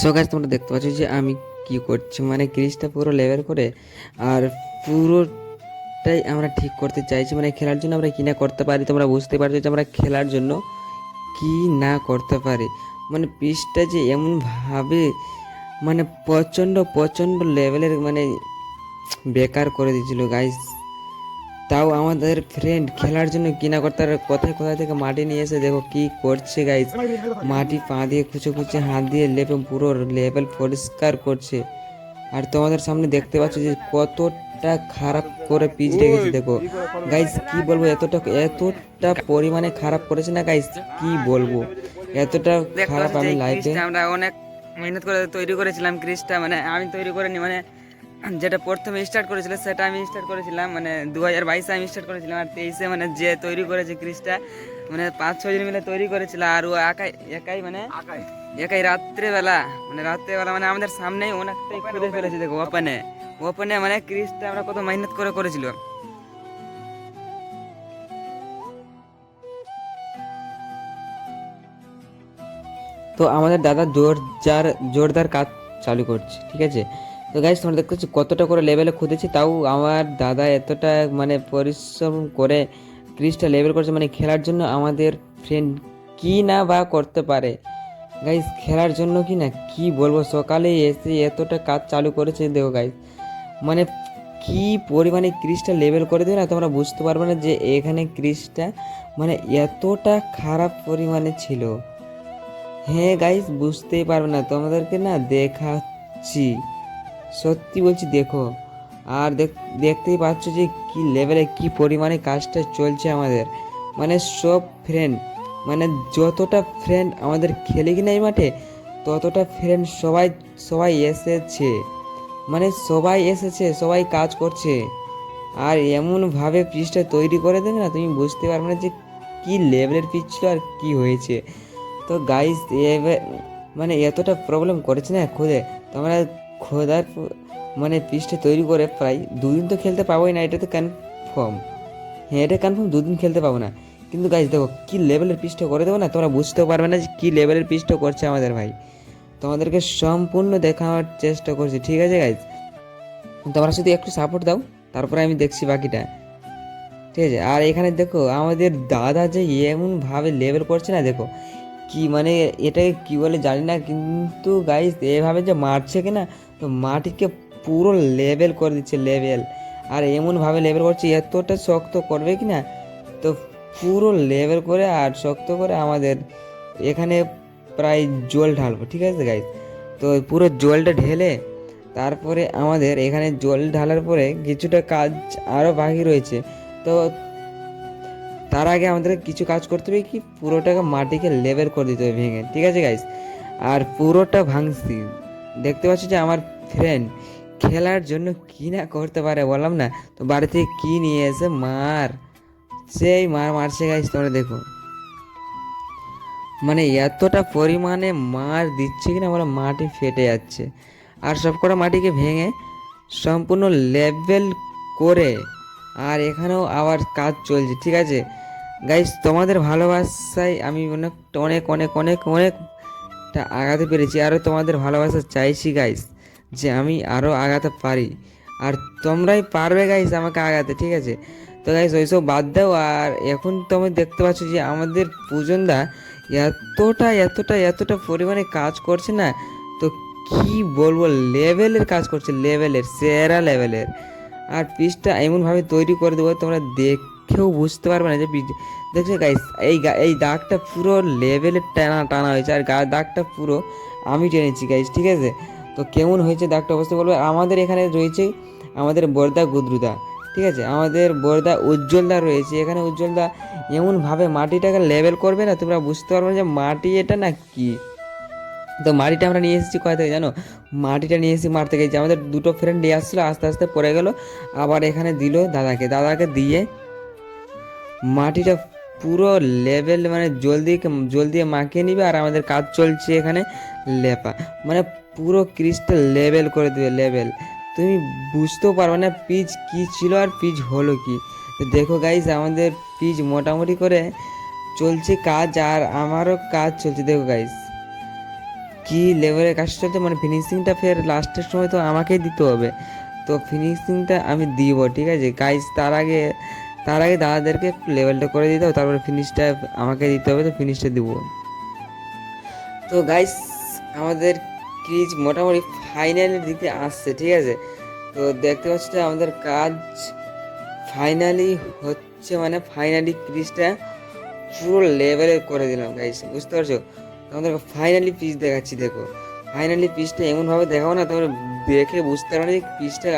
So গাছ তোমরা দেখতে পাচ্ছ যে আমি কি করছি? মানে ক্রিজটা পুরো লেভেল করে আর পুরোটাই আমরা ঠিক করতে চাইছি। মানে খেলার জন্য আমরা কি না করতে পারি, তোমরা বুঝতে পারছ যে আমরা খেলার জন্য কি না করতে পারি। মানে পিচটা যে এমনভাবে মানে প্রচণ্ড প্রচণ্ড লেভেলের মানে বেকার করে দিয়েছিল। গাইস তাও আমাদের ফ্রেন্ড খেলার জন্য কিনা করতে আর কোথায় কোথায় থেকে মাটি নিয়ে এসে দেখো কি করছে গাইস মাটি পা দিয়ে খুঁচে খুঁচে হাত দিয়ে লেপে পুরো লেভেল পরিষ্কার করছে। আর তোমাদের সামনে দেখতে পাচ্ছ যে কতটা খারাপ করে পিচ রেখেছে দেখো। গাইস কি বলব এতটা এতটা পরিমাণে খারাপ করেছে না গাইস কি বলব? এতটা খারাপ আমি লাইফে আমরা অনেক মেহনত করে তৈরি করেছিলাম ক্রিজটা মানে আমি তৈরি করিনি মানে যেটা প্রথমে স্টার্ট করেছিল সেটা আমি স্টার্ট করেছিলাম মানে দু হাজার বাইশে আমি স্টার্ট করেছিলাম আর তেইশে মানে যে তৈরি করেছে ক্রিজটা মানে পাঁচ ছয় জন মিলে তৈরি করেছিল আর ও একাই একাই মানে একাই। রাত্রেবেলা মানে রাত্রেবেলা মানে আমাদের সামনেই অনেকটাই খুঁজে ফেলেছে দেখো ওপেনে ওপেনে মানে ক্রিজটা আমরা কত মেহনত করে করেছিল। তো আমাদের দাদা জোর যার জোরদার কাজ চালু করছে ঠিক আছে? তো গাইজ তোমরা দেখতে পাচ্ছ কতটা করে লেভেলে খুঁজেছি, তাও আমার দাদা এতটা মানে পরিশ্রম করে ক্রিজটা লেভেল করছে মানে খেলার জন্য আমাদের ফ্রেন্ড কি না বা করতে পারে। গাইজ খেলার জন্য কি না, কি বলব? সকালে এসে এতটা কাজ চালু করেছে, দেখো গাইজ মানে কি পরিমাণে ক্রিজটা লেভেল করে দেবে না, তোমরা বুঝতে পারবে না যে এখানে ক্রিজটা মানে এতটা খারাপ পরিমাণে ছিল। হ্যাঁ গাইস বুঝতেই পারবে না, তোমাদেরকে না দেখাচ্ছি। সত্যি বলছি, দেখো, আর দেখ- দেখতেই পাচ্ছ যে কি লেভেলে কি পরিমাণে কাজটা চলছে আমাদের। মানে সব ফ্রেন্ড মানে যতটা ফ্রেন্ড আমাদের খেলে কি না এই মাঠে, ততটা ফ্রেন্ড সবাই সবাই এসেছে। মানে সবাই এসেছে, সবাই কাজ করছে। আর এমনভাবে পিচটা তৈরি করে দেবে না, তুমি বুঝতে পারবে না যে কি লেভেলের পিচ ছিল আর কি হয়েছে। তো গাইস মানে এতটা প্রবলেম করেছে না খোদে? তো আমরা খোদার মানে পিচটা তৈরি করে প্রায় দুদিন তো খেলতে পাবোই না, এটা তো কনফার্ম হ্যাঁ এটা কনফার্ম দুদিন খেলতে পাবো না। কিন্তু গাইস দেখো, কি লেভেলের পিচটা করে দেবো না? তোমরা বুঝতেও পারবে না যে কী লেভেলের পিচটা করছে আমাদের ভাই। তোমাদেরকে সম্পূর্ণ দেখানোর চেষ্টা করছি, ঠিক আছে গাইজ তোমরা শুধু একটু সাপোর্ট দাও, তারপরে আমি দেখছি বাকিটা। ঠিক আছে? আর এখানে দেখো, আমাদের দাদা যে এমনভাবে লেভেল করছে না, দেখো, কি মানে এটাকে কি বলে জানি না, কিন্তু গাইস এভাবে যে মারছে কি না তো মাটিকে পুরো লেভেল করে দিচ্ছে লেভেল আর এমনভাবে লেভেল করছে, এতটা শক্ত করবে কি না তো পুরো লেভেল করে আর শক্ত করে আমাদের এখানে প্রায় জল ঢালবো, ঠিক আছে গাইস তো পুরো জলটা ঢেলে তারপরে আমাদের এখানে জল ঢালার পরে কিছুটা কাজ আরও বাকি রয়েছে। তো তার আগে আমাদের কিছু কাজ করতে হবে কি? পুরোটাকে মাটিকে লেভেল করে দিতে হবে ভেঙে, ঠিক আছে গাইস আর পুরোটা ভাঙছি। দেখতে পাচ্ছি যে আমার ফ্রেন্ড খেলার জন্য কি না করতে পারে বললাম না? তো বাড়ি থেকে কি নিয়ে এসে মার। সেই মার মারছে গাইস তোমরা দেখো। মানে এতটা পরিমাণে মার দিচ্ছে কিনা আমার মাটি ফেটে যাচ্ছে। আর সবকটা মাটিকে ভেঙে সম্পূর্ণ লেভেল করে আর এখানেও আবার কাজ চলছে, ঠিক আছে? গাইস তোমাদের ভালোবাসায় আমি অনেক অনেক অনেক অনেক অনেক অনেকটা আগাতে পেরেছি। আরও তোমাদের ভালোবাসা চাইছি গাইস যে আমি আরও আগাতে পারি। আর তোমরাই পারবে গাইস আমাকে আগাতে, ঠিক আছে? তো গাইস ওইসব বাদ দাও। আর এখন তুমি দেখতে পাচ্ছ যে আমাদের পূজনদা এতটা এতটা এতটা পরিমাণে কাজ করছে না। তো কি বলব লেভেলের কাজ করছে লেভেলের সেরা লেভেলের আর পিসটা এমনভাবে তৈরি করে দেবো, তোমরা দেখেও বুঝতে পারবে না যে দেখছ গাইস এই এই দাগটা পুরো লেভেলের টানা টানা হয়েছে আর গা দাগটা পুরো আমি টেনেছি গাইস ঠিক আছে? তো কেমন হয়েছে দাগটা অবশ্যই বলব। আমাদের এখানে রয়েছে আমাদের বর্দা গুদ্রুদা, ঠিক আছে? আমাদের বর্দা উজ্জ্বলদা রয়েছে। এখানে উজ্জ্বলদা এমনভাবে মাটিটাকে লেভেল করবে না, তোমরা বুঝতে পারবে না যে মাটি এটা না কি? তো মাটিটা আমরা নিয়ে এসেছি কোথা থেকে জানো? মাটিটা নিয়ে এসেছি মারতে গেছি আমাদের দুটো ফ্রেন্ড নিয়ে আসছিল, আস্তে আস্তে পড়ে গেল। আবার এখানে দিল দাদাকে। দাদাকে দিয়ে মাটিটা পুরো লেভেল মানে জল দিয়ে জল দিয়ে মাখিয়ে নিবে আর আমাদের কাজ চলছে এখানে লেপা। মানে পুরো ক্রিস্টাল লেভেল করে দেবে লেভেল তুমি বুঝতেও পারবে না পিচ কি ছিল আর পিচ হলো কি। দেখো গাইজ আমাদের পিচ মোটামুটি করে চলছে কাজ আর আমারও কাজ চলছে। দেখো গাইজ কি লেভেলের কাজ চলছে? মানে ফিনিশিংটা ফের লাস্টের সময় তো আমাকেই দিতে হবে। তো ফিনিশিংটা আমি দিব, ঠিক আছে? গাইজ তার আগে তার আগে দাদাদেরকে একটু লেভেলটা করে দিতে হবে তারপরে ফিনিশটা আমাকে দিতে হবে, তো ফিনিশটা দিব। তো গাইস আমাদের ক্রিজ মোটামুটি ফাইনালের দিকে আসছে, ঠিক আছে? তো দেখতে পাচ্ছ আমাদের কাজ ফাইনালি হচ্ছে মানে ফাইনালি ক্রিজটা পুরো লেভেলে করে দিলাম গাইস বুঝতে পারছ? তোমাদেরকে ফাইনালি পিস দেখাচ্ছি, দেখো। ফাইনালি পিসটা এমনভাবে দেখাও না, তোমরা দেখে বুঝতে পারো না পিসটা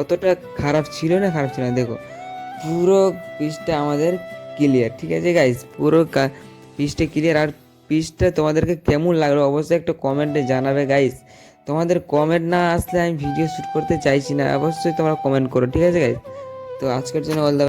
অতটা খারাপ ছিল না, খারাপ ছিল না, দেখো। পুরো পিসটা আমাদের ক্লিয়ার ঠিক আছে গাইস পুরো পিসটা ক্লিয়ার আর পিসটা তোমাদেরকে কেমন লাগল অবশ্যই একটা কমেন্টে জানাবে গাইস তোমাদের কমেন্ট না আসলে আমি ভিডিও শ্যুট করতে চাইছি না, অবশ্যই তোমরা কমেন্ট করো, ঠিক আছে গাইস তো আজকের জন্য অল দ্য